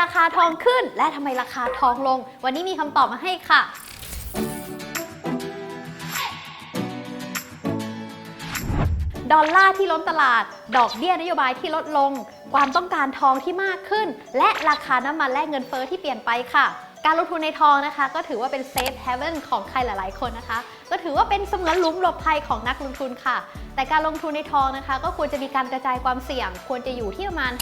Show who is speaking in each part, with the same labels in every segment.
Speaker 1: ราคาทองขึ้น และทำไมราคาทองลง วันนี้มีคำตอบมาให้ค่ะ ดอลลาร์ที่ล้นตลาด ดอกเบี้ยนโยบายที่ลดลง ความต้องการทองที่มากขึ้น และราคาน้ำมันและเงินเฟอ้อที่เปลี่ยนไปค่ะ การลงทุนในทองนะคะ ก็ถือว่าเป็นเซฟเฮเว่นของใครหลาย ๆ คนนะคะ ก็ถือว่าเป็นเสมือนหลุมหลบภัยของนักลงทุนค่ะ แต่การลงทุนในทองนะคะ ก็ควรจะมีการกระจายความเสี่ยง ควรจะอยู่ที่ประมาณ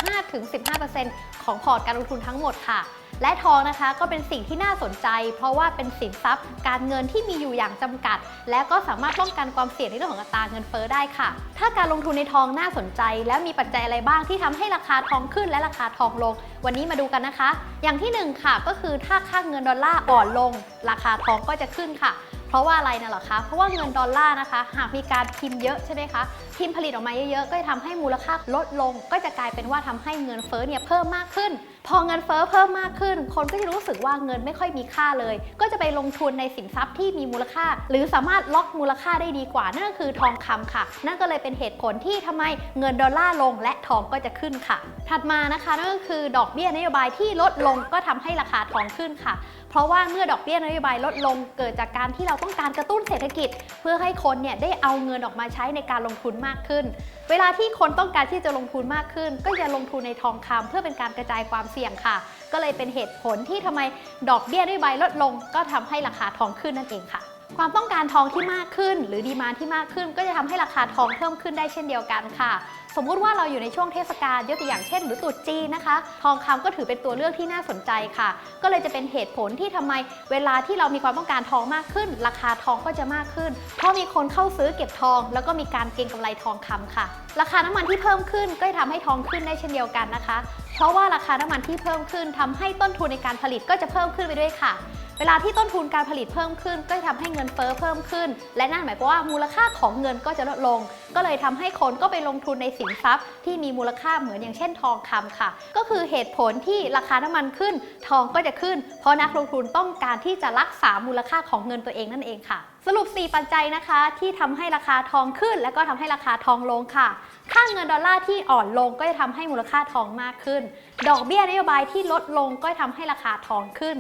Speaker 1: 5-15%ของพอร์ตการลงทุนทั้งหมดค่ะและทองนะคะก็เป็นสิ่งที่น่าสนใจ เพราะว่าเป็นสินทรัพย์ การเงินที่มีอยู่อย่างจำกัด และก็สามารถป้องกันความเสี่ยงในเรื่องของอัตราเงินเฟ้อได้ค่ะ ถ้าการลงทุนในทองน่าสนใจ แล้วมีปัจจัยอะไรบ้างที่ทำให้ราคาทองขึ้นและราคาทองลง วันนี้มาดูกันนะคะ อย่างที่หนึ่งค่ะก็คือถ้าค่าเงินดอลลาร์อ่อนลง ราคาทองก็จะขึ้นค่ะ เพราะว่าอะไรนะหรอคะ เพราะว่าเงินดอลลาร์นะคะ หากมีการพิมพ์เยอะใช่ไหมคะพิมพ์ผลิตออกมาเยอะๆ ก็จะทำให้มูลค่าลดลง ก็จะกลายเป็นว่าทำให้เงินเฟ้อเนี่ยเพิ่มมากขึ้น พอเงินเฟ้อเพิ่มมากขึ้น คนก็จะรู้สึกว่าเงินไม่ค่อยมีค่าเลย ก็จะไปลงทุนในสินทรัพย์ที่มีมูลค่า หรือสามารถล็อกมูลค่าได้ดีกว่านั่นก็คือทองคำค่ะ นั่นก็เลยเป็นเหตุผลที่ทำไมเงินดอลลาร์ลงและทองก็จะขึ้นค่ะ ถัดมานะคะนั่นก็คือดอกเบี้ยนโยบายที่ลดลงก็ทำให้ราคาทองขึ้นค่ะ เพราะว่าเมื่อดอกเบี้ยนโยบายลดลง เกิดจากการที่เราต้องการกระตุ้นเศรษฐกิจ เพื่อให้คนเนี่ยได้เอาเงินออกมาใช้ในการลงทุนมากขึ้น เวลาที่คนต้องการที่จะลงทุนมากขึ้น ก็จะลงทุนในทองคำเพื่อเป็นการกระจายความเสี่ยงค่ะ ก็เลยเป็นเหตุผลที่ทำไมดอกเบี้ยด้วยใบลดลง ก็ทำให้ราคาทองขึ้นนั่นเองค่ะ ความต้องการทองที่มากขึ้น หรือดีมาที่มากขึ้น ก็จะทำให้ราคาทองเพิ่มขึ้นได้เช่นเดียวกันค่ะ สมมุติว่าเราอยู่ในช่วงเทศกาลยกตัวอย่างเช่น หรือตรุษจีนะคะ ทองคำก็ถือเป็นตัวเลือกที่น่าสนใจค่ะ ก็เลยจะเป็นเหตุผลที่ทำไมเวลาที่เรามีความต้องการทองมากขึ้น ราคาทองก็จะมากขึ้น เพราะมีคนเข้าซื้อเก็บทอง แล้วก็มีการเก็งกำไรทองคำค่ะ ราคาน้ำมันที่เพิ่มขึ้นก็จะทำให้ทองขึ้นได้เช่นเดียวกันนะคะ เพราะว่าราคาน้ำมันที่เพิ่มขึ้นทำให้ต้นทุนในการผลิตก็จะเพิ่มขึ้นไปด้วยค่ะ เวลาที่ต้นทุนการผลิตเพิ่มขึ้น ก็จะทำให้เงินเฟ้อเพิ่มขึ้น และนั่นหมายความว่ามูลค่าของเงินก็จะลดลง ก็เลยทำให้คนก็ไปลงทุนในสินทรัพย์ ที่มีมูลค่าเหมือนอย่างเช่นทองคำค่ะ ก็คือเหตุผลที่ราคาน้ำมันขึ้น ทองก็จะขึ้น เพราะนักลงทุนต้องการที่จะรักษามูลค่าของเงินตัวเองนั่นเองค่ะ สรุป 4 ปัจจัยนะคะ ที่ทำให้ราคาทองขึ้น และก็ทำให้ราคาทองลงค่ะ ค่าเงินดอลลาร์ที่อ่อนลงก็จะทำให้มูลค่าทองมากขึ้น ดอกเบี้ยนโยบายที่ลดลงก็จะทำให้ราคาทองขึ้น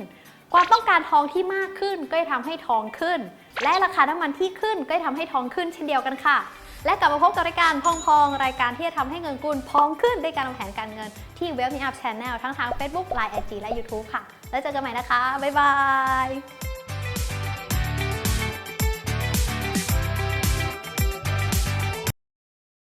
Speaker 1: ความต้องการทองที่มากขึ้นก็จะทำให้ทองขึ้น และราคาน้ำมันที่ขึ้นก็จะทำให้ทองขึ้นเช่นเดียวกันค่ะ และกลับมาพบกับรายการพองพองรายการที่จะทำให้เงินกุลพองขึ้นด้วยการวางแผนการเงินที่เว็บมีอัพช n แนลทั้งทาง Facebook Line IG และ YouTube ค่ะ แล้วเจอกันใหม่นะคะ บ๊ายบาย